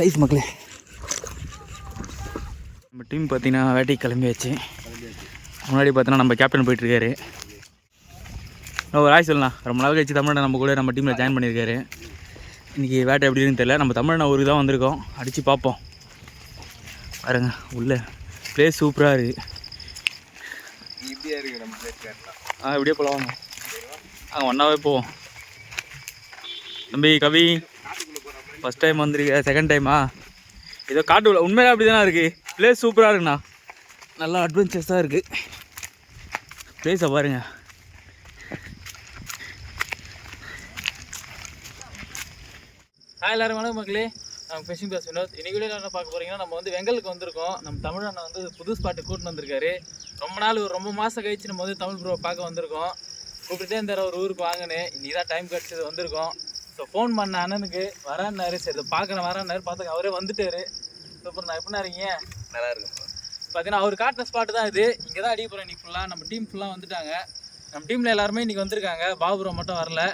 Size மக்களே. நம்ம team பார்த்தீங்கன்னா வேட்டைக்கு கிளம்பியாச்சு. முன்னாடி பார்த்தோன்னா நம்ம கேப்டன் போயிட்டுருக்காரு. ஒரு ஆய் சொல்லலாம். ரொம்ப நாள் கழிச்சு தமிழனை நம்ம கூட நம்ம டீமில் ஜாயின் பண்ணியிருக்காரு. இன்றைக்கி வேட்டை எப்படி இருக்குன்னு தெரியல. நம்ம தமிழ் ஊருக்கு தான் வந்திருக்கோம். அடித்து பார்ப்போம். பாருங்க உள்ள பிளேஸ் சூப்பராக இருக்குது இப்படியே இருக்குது நம்ம ஆ இப்படியே போகலாம் வாங்க. ஆ ஒன்றாவே போவோம். தம்பி கவி. ஃபஸ்ட் டைம் வந்திருக்க செகண்ட் டைமா ஏதோ காட்டு உண்மையிலே அப்படி தானே இருக்குது பிளேஸ் சூப்பராக இருக்குண்ணா. நல்லா அட்வென்ச்சர்ஸாக இருக்குது பிளேஸை பாருங்க. ஹாய் எல்லாரும் வணக்கம் மக்களே. நம்ம ஃபிஷிங் பேஸ் வினோத். இன்னைக்கு வீடியோ என்ன பார்க்க போகிறீங்கன்னா நம்ம வந்து வெங்கலுக்கு வந்திருக்கோம். நம்ம தமிழ் அண்ணன் வந்து புது ஸ்பாட்டு கூட்டின்னு வந்திருக்காரு. ரொம்ப நாள் ஒரு ரொம்ப மாதம் கழிச்சு நம்ம வந்து தமிழ் ப்ரோ பார்க்க வந்திருக்கோம். கூப்பிட்டுட்டே இருந்தார் ஒரு ஊருக்கு வாங்கினேன். இன்றைக்கி தான் டைம் கிடச்சது வந்திருக்கோம். ஸோ ஃபோன் பண்ண அண்ணனுக்கு வரேன்னாரு. சரி இதை பார்க்குறேன் வரேன்னாரு. பார்த்துக்க அவரே வந்துட்டாரு. சூப்பர் நான் எப்படின்னா இருக்கீங்க? நல்லா இருக்கும் பார்த்தீங்கன்னா அவர் காட்டின ஸ்பாட்டு தான் இது. இங்கே தான் அடிக்க போகிறோம் இன்னைக்கு ஃபுல்லாக நம்ம டீம் ஃபுல்லாக வந்துட்டாங்க. நம்ம டீமில் எல்லாருமே இன்றைக்கி வந்திருக்காங்க. பாபுரம் மட்டும் வரல.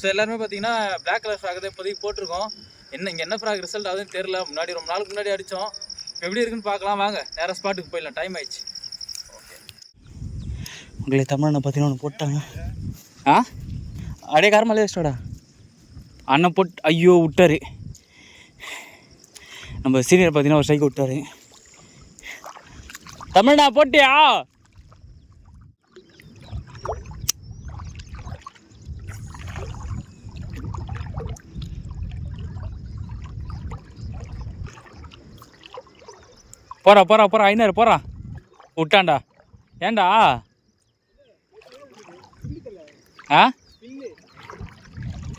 ஸோ எல்லாருமே பார்த்தீங்கன்னா பிளாக் கலர் ஃப்ராக் தான் இப்போதைக்கு போட்டிருக்கோம். என்ன இங்கே என்ன ஃப்ராக் ரிசல்ட் ஆகுதுன்னு தெரில முன்னாடி ரொம்ப நாளுக்கு முன்னாடி அடித்தோம் எப்படி இருக்குன்னு பார்க்கலாம். வாங்க நேராக ஸ்பாட்டுக்கு போயிடலாம். டைம் ஆயிடுச்சு. உங்களே தமிழனை பார்த்தீங்கன்னா ஒன்று போட்டாங்க. ஆ? அடே காரமாலே வச்சிட்டோடா அண்ணன் போட் ஐயோ விட்டாரு. நம்ம சீனியர் பார்த்தீங்கன்னா ஒரு ஸ்ட்ரைக் விட்டாரு. தமிழ்னா போட்டியா? போறா போறா போறா ஐநூறு போறா விட்டான்டா. ஏன்டா? ஆ?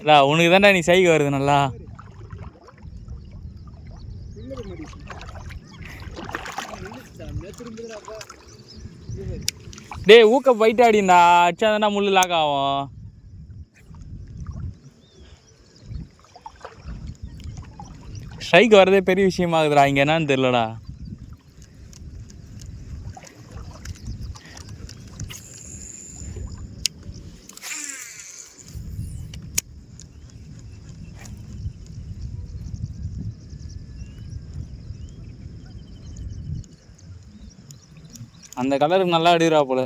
இல்லை உனக்கு தான்டா நீ சைகை வருது நல்லா. டேய் ஊக்க போயிட்டு அடிண்டா தானே முள்ளு லாக் ஆகும். ஸ்ட்ரைக் வரதே பெரிய விஷயமாகுதுடா இங்கே என்னன்னு தெரிலடா அந்த கலருக்கு நல்லா அடிக்கிறா போல.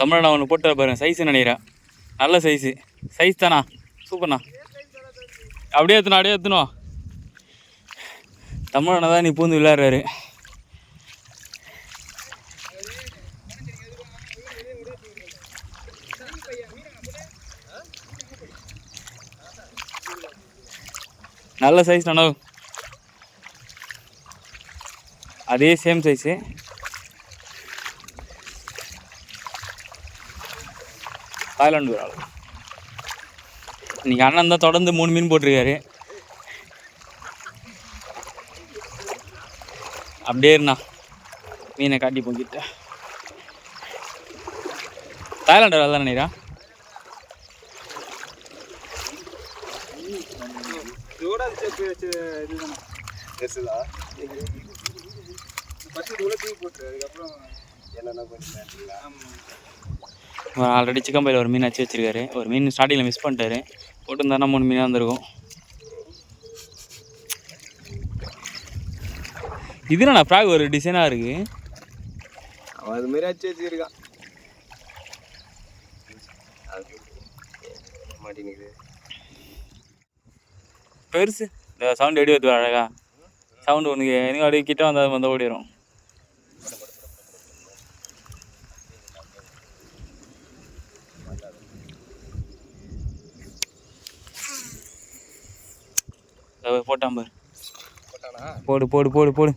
தமிழண்ணா ஒன்று போட்டு பாருங்க சைஸ் நினைக்கிறேன். நல்ல சைஸு சைஸ் தானா? சூப்பர்ண்ணா அப்படியே ஏற்றணும் அப்படியே ஏற்றணும் தமிழனை தான் நீ பூந்து விளையாடுறாரு. நல்ல சைஸ் நனவு அதே சேம் சைஸு தாய்லாந்து ஒரு ஆள். இன்னைக்கு அண்ணன் தான் தொடர்ந்து மூணு மீன் போட்டிருக்காரு. அப்படியே இருந்தா மீனை காட்டி போக்கிட்ட. தாய்லாண்டு வேலை தான் நினைக்கிறா தூக்கி போட்டு அதுக்கப்புறம் என்னென்ன கொஞ்சம் ஆல்ரெடி சிக்கன் பையில் ஒரு மீன் வச்சு வச்சிருக்காரு. ஒரு மீன் ஸ்டார்டிங்கில் மிஸ் பண்ணிட்டாரு. போட்டிருந்தாருன்னா மூணு மீனாக வந்திருக்கும். இது என்ன ஃப்ராக் ஒரு டிசைனாக இருக்குது அது மாதிரி அச்சு வச்சுருக்கான். மாட்டேங்குது பெருசு. இந்த சவுண்ட் எடி வருது அழகா? சவுண்டு உனக்கு எனக்கு அப்படியே கிட்ட வந்தால் வந்து ஓடிடும் போட்டான் பாரு. போட்டானா? போடு போடு போடு போடு.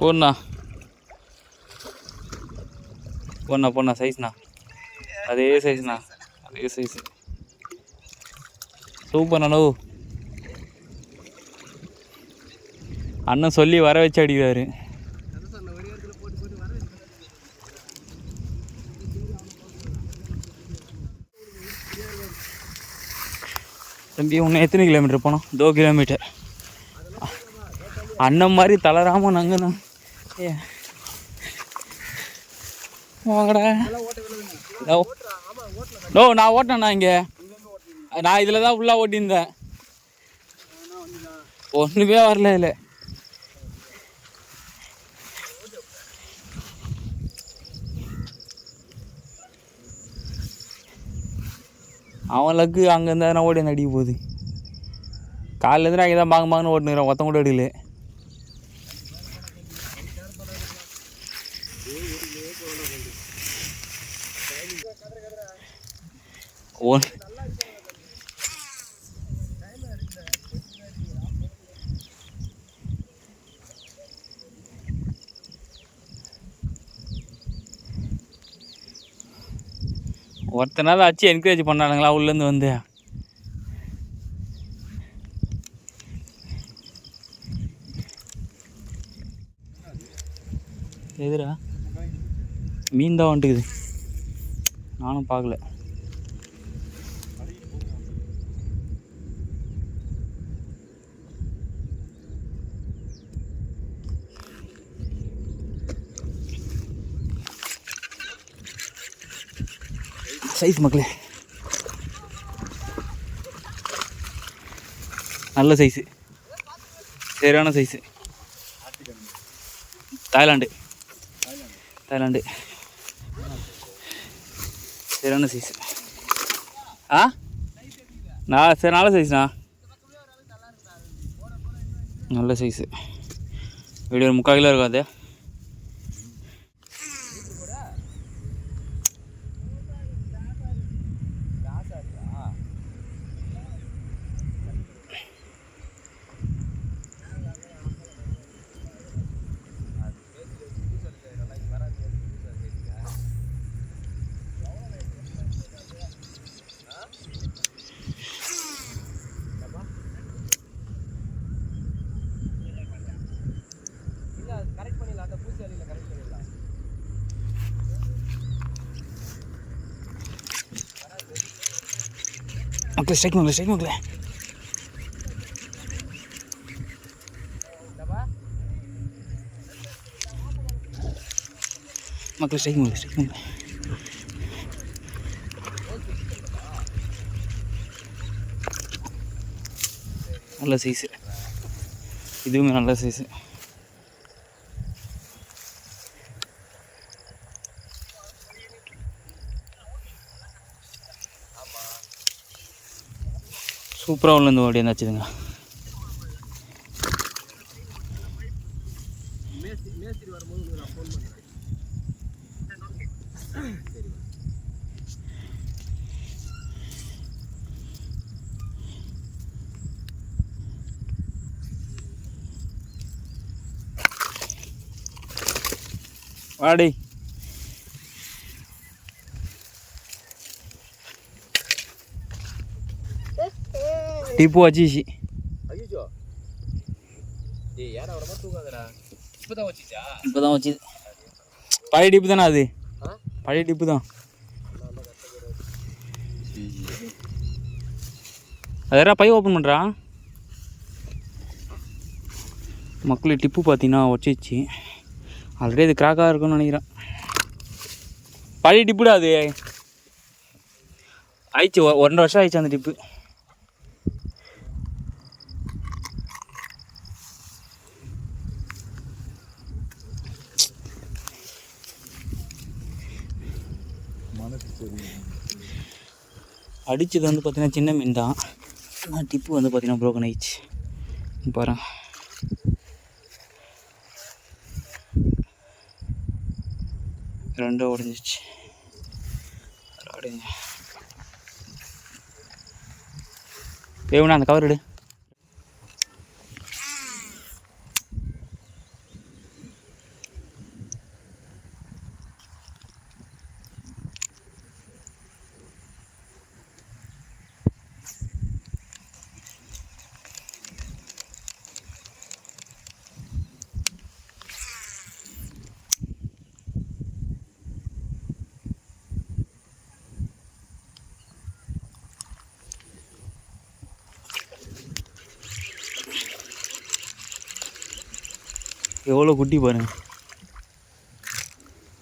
போடுண்ணா. போண்ணா போண்ணா சைஸ்ண்ணா அதே சைஸ்ண்ணா அதே சைஸ் சூப்பர் அண்ணோ அண்ணன் சொல்லி வர வச்சு அடிக்கிறாரு. தம்பி உன்னை எத்தனை கிலோமீட்டர் போனோம்? தோ கிலோமீட்டர் அண்ணன் மாதிரி தளராமல் நாங்கள் தான் ஏ. வாங்கடா. டோ நான் ஓட்டினேண்ணா இங்கே. நான் இதில் தான் ஃபுல்லாக ஓட்டியிருந்தேன். ஒன்றுமே வரல இதில். அவன் லக்கு அங்கேருந்து நான் ஓடி வந்து அடிக்க போகுது. காலையிலேருந்து அங்கே தான் பாங்க பாங்கன்னு ஓட்டுனுக்கிறேன் ஒருத்தன் கூட அடிக்கல. ஒருத்தனால ஆச்சு என்கரேஜ் பண்ணானுங்களா உள்ளேருந்து வந்து? எதுடா மீன் தான் வந்துட்டுக்குது. நானும் பார்க்கல. சைஸ் மக்களே. நல்ல சைஸு. சரியான சைஸு. தாய்லாண்டு. தாய்லாண்டு. சரியான சைஸு. ஆ? நான் சரி நல்ல சைஸ்ண்ணா. நல்ல சைஸு. வீடியோ ஒரு முக்கால் கிலோ இருக்கும் மக்களே ஸ்ட்ரைக் மக்களே ஸ்ட்ரைக் மக்களே மக்களே ஸ்ட்ரைக் மக்களே ஸ்ட்ரைக் மக்களே நல்ல சைஸு இதுவுமே நல்ல சைஸு சூப்பராக உள்ள இருந்து ஓடி இருந்தாச்சுதுங்க வாடி. டிப்பு வச்சிச்சு இப்போ தான் வச்சு பழைய டிப்பு தானே அது? பழைய டிப்பு தான் அதெல்லாம் பை ஓப்பன் பண்ணுறான் மக்கள் டிப்பு பார்த்தீங்கன்னா வச்சிச்சு ஆல்ரெடி அது கிராக்காக இருக்கும்னு நினைக்கிறேன் பழைய டிப்புடா அது ஆயிடுச்சு ஒன்றரை வருஷம் ஆயிடுச்சு அந்த டிப்பு அடித்தது வந்து பார்த்திங்கன்னா சின்ன மீன் தான். ஆனால் டிப்பு வந்து பார்த்திங்கன்னா ப்ரோக்கன் ஆயிடுச்சு. பாரு. ரெண்டும் உடஞ்சிச்சு அப்படிங்க வேணும்னா அந்த கவர் எடு. எவ்வளோ குட்டி பாருங்க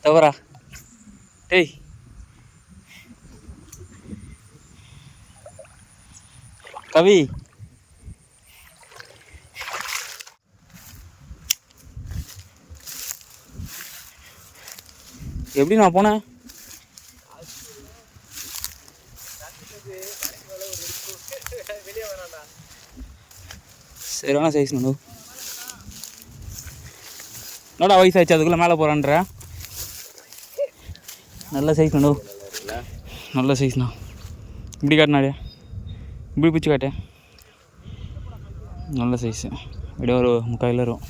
தவறா. டேய். கவி. எப்படி நான் போனேன் சரியான சைஸ் நடு. என்னடா வயசாச்சு அதுக்குள்ளே மேலே போகிறான்ற நல்ல சைஸ் நடு நல்ல சைஸ்ண்ணா இப்படி காட்டினாடியா இப்படி பிடிச்சி காட்டேன் நல்ல சைஸு அப்படியே ஒரு முக்கால் வரும்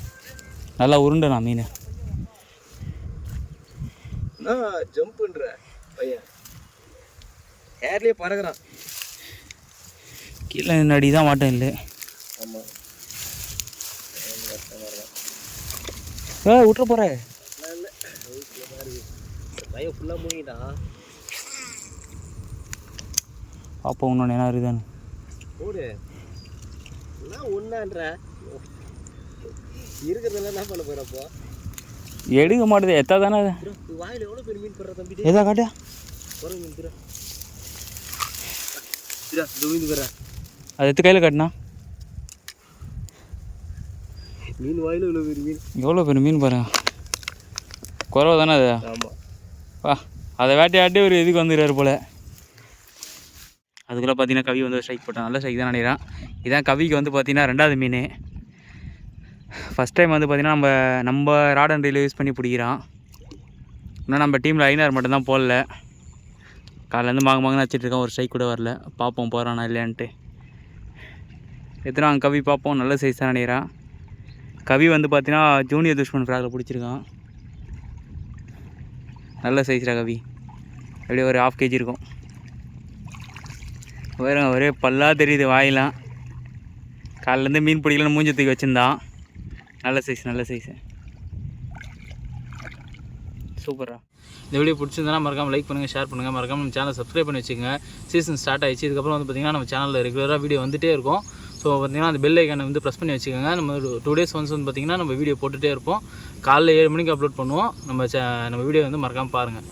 நல்லா உருண்டண்ணா மீன். ஜம்ப் பண்ற பையன். ஏர்லயே பறக்குறான். கீழே அடி தான் மாட்டேன் இல்லை. ஆமா. ஏ விட்டுற போகிற பையன் ஃபுல்லா மூங்கிட்டான். அப்போ இன்னொன்று என்ன இருக்குதானு போடு என்ன ஒன்னான்ற இருக்கிறதெல்லாம் என்ன பண்ண போறப்போ எடுக்க மாட்டுது எத்தா தானே வாயில எவ்வளவு பெரிய மீன் போடுற தம்பி எதா காட்டியா போற மீன் திரா திரா இந்த மீன் போற அது எடுத்து கையில் காட்டினா? மீன் வாயில இவ்வளவு பெரிய மீன்? எவ்வளோ பெரிய மீன் பாருங்க குறவை தானே அது? ஆமா. வா அதை வேட்டையாட்டி ஒரு இதுக்கு வந்துடுறாரு போல். அதுக்குள்ளே பார்த்தீங்கன்னா கவி வந்து ஸ்ட்ரைக் போட்டான். நல்ல ஸ்ட்ரைக் தான் நினைக்கிறேன் இதான் கவிக்கு வந்து பார்த்தீங்கன்னா ரெண்டாவது மீன். ஃபஸ்ட் டைம் வந்து பார்த்தீங்கன்னா நம்ம நம்ம ராட் அண்ட் ரீல் யூஸ் பண்ணி பிடிக்கிறான். இன்னும் நம்ம டீமில் ஐநார் மட்டும்தான் போடல. காலையிலேருந்து மாங்க மாங்கன்னு வச்சுட்டு இருக்கோம் ஒரு ஸ்ட்ரைக் கூட வரல. பார்ப்போம் போகிறானா இல்லையான்ட்டு. எத்தனை கவி பார்ப்போம். நல்ல சைஸ் தான் நினைக்கிறான் கவி வந்து பார்த்தீங்கன்னா ஜூனியர் துஷ்மன் ஃப்ராகில் பிடிச்சிருக்கான். நல்ல சைஸ்ரா கவி. அப்படியே ஒரு ஹாஃப் கேஜி இருக்கும். வேறு ஒரே பல்லாக தெரியுது வாயிலாம். காலிலேருந்து மீன் பிடிக்கலன்னு மூஞ்சி தூக்கி வச்சுருந்தான். நல்ல சைஸ் நல்ல சைஸு சூப்பரா இந்த வீடியோ பிடிச்சிருந்தா மறக்காம லைக் பண்ணுங்கள் ஷேர் பண்ணுங்கள் மறக்காம நம்ம சேனல் சப்ஸ்கிரைப் பண்ணி வச்சுக்கோங்க. சீசன் ஸ்டார்ட் ஆயிடுச்சு. இதுக்கப்புறம் வந்து பார்த்திங்கன்னா நம்ம சேனலில் ரெகுலராக வீடியோ வந்துட்டே இருக்கும். ஸோ பார்த்திங்கன்னா அந்த பெல் ஐக்கானை வந்து ப்ரெஸ் பண்ணி வச்சுக்கோங்க. நம்ம டூ டேஸ் ஒன்ஸ் வந்து பார்த்திங்கன்னா நம்ம வீடியோ போட்டுகிட்டே இருப்போம். காலைல ஏழு மணிக்கு அப்லோட் பண்ணுவோம். நம்ம சே நம்ம வீடியோ வந்து மறக்காமல் பாருங்கள்